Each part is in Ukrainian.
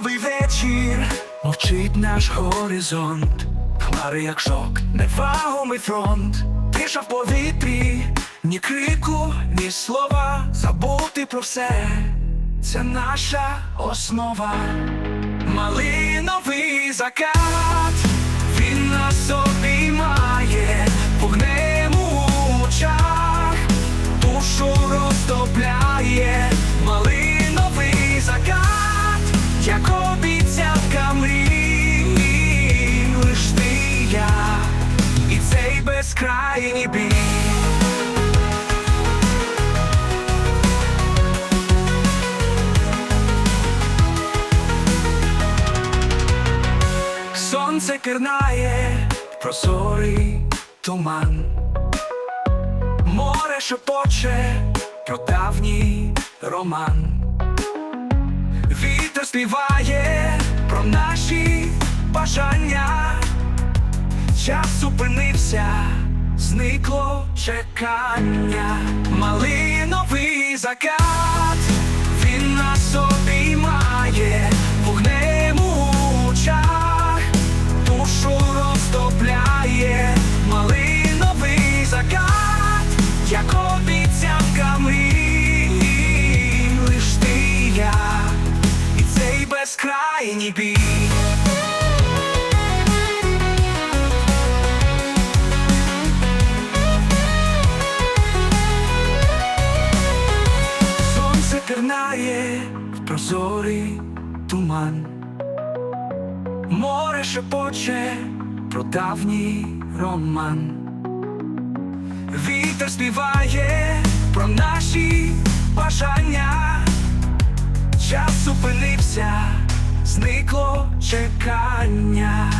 вечір, мовчить наш горизонт, хмари, як шок, невагомий фронт, тиша в повітрі, ні крику, ні слова, забути про все, це наша основа, малиновий закат, безкрайній бій. Сонце кирнає, прозорий туман, море шепоче про давній роман, вітер співає про наші бажання, час зупинився, зникло чекання, малиновий закат, він нас обіймає, вогнем у очах, душу розтопляє, малиновий закат, як обіцянка мрій, лиш ти я, і цей безкрайній бій. Прозорий туман, море шепоче про давній роман, вітер співає про наші бажання, час зупинився, зникло чекання.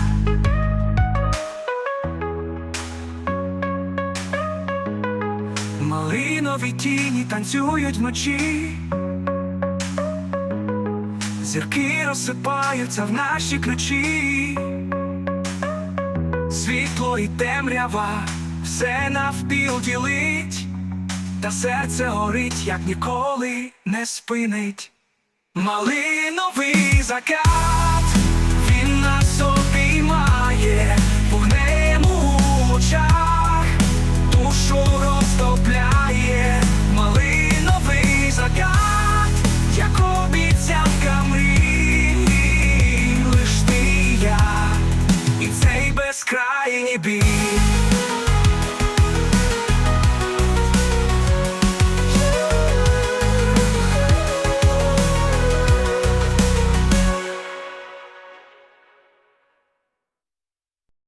Малинові тіні танцюють вночі, зірки розсипаються в наші ключі, світло і темрява все навпіл ділить, та серце горить, як ніколи не спинить. Малиновий закат,